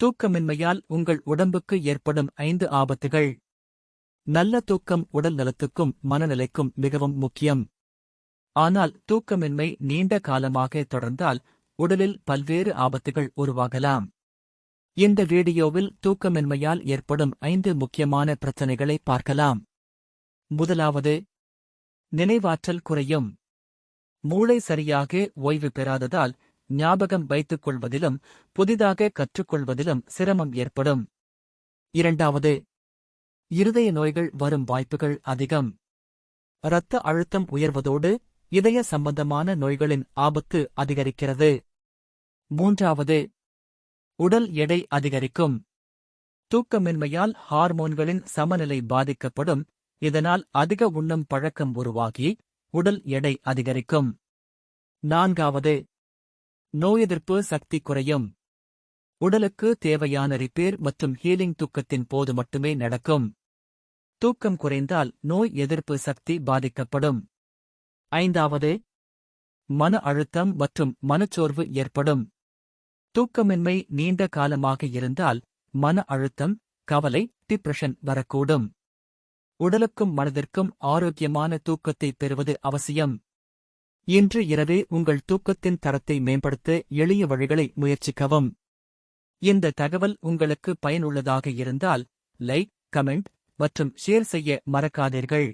தூக்கமின்மையால் உங்கள் உடம்புக்கு ஏற்படும் ஐந்து ஆபத்துகள். நல்ல தூக்கம் உடல் நலத்துக்கும் மனநிலைக்கும் மிகவும் முக்கியம். ஆனால் தூக்கமின்மை நீண்ட காலமாக தொடர்ந்தால் உடலில் பல்வேறு ஆபத்துகள் உருவாகலாம். இந்த வீடியோவில் தூக்கமின்மையால் ஏற்படும் ஐந்து முக்கியமான பிரச்சனைகளை பார்க்கலாம். முதலாவது நினைவாற்றல் குறையும். மூளை சரியாக ஓய்வு பெறாததால் ஞாபகம் வைத்துக் கொள்வதிலும் புதிதாக கற்றுக்கொள்வதிலும் சிரமம் ஏற்படும். இரண்டாவது இருதய நோய்கள் வரும் வாய்ப்புகள் அதிகம். இரத்த அழுத்தம் உயர்வதோடு இதய சம்பந்தமான நோய்களின் ஆபத்து அதிகரிக்கிறது. மூன்றாவது உடல் எடை அதிகரிக்கும். தூக்கமின்மையால் ஹார்மோன்களின் சமநிலை பாதிக்கப்படும். இதனால் அதிக உண்ணும் பழக்கம் உருவாகி உடல் எடை அதிகரிக்கும். நான்காவது நோய் எதிர்ப்பு சக்தி குறையும். உடலுக்கு தேவையான ரிப்பேர் மற்றும் ஹீலிங் தூக்கத்தின் போது மட்டுமே நடக்கும். தூக்கம் குறைந்தால் நோய் எதிர்ப்பு சக்தி பாதிக்கப்படும். ஐந்தாவது மன அழுத்தம் மற்றும் மனச்சோர்வு ஏற்படும். தூக்கமின்மை நீண்ட காலமாக இருந்தால் மன அழுத்தம் கவலை டிப்ரெஷன் வரக்கூடும். உடலுக்கும் மனதிற்கும் ஆரோக்கியமான தூக்கத்தை பெறுவது அவசியம். இன்று இரவே உங்கள் தூக்கத்தின் தரத்தை மேம்படுத்த எளிய வழிகளை முயற்சிக்கவும். இந்த தகவல் உங்களுக்கு பயனுள்ளதாக இருந்தால் லைக் கமெண்ட் மற்றும் ஷேர் செய்ய மறக்காதீர்கள்.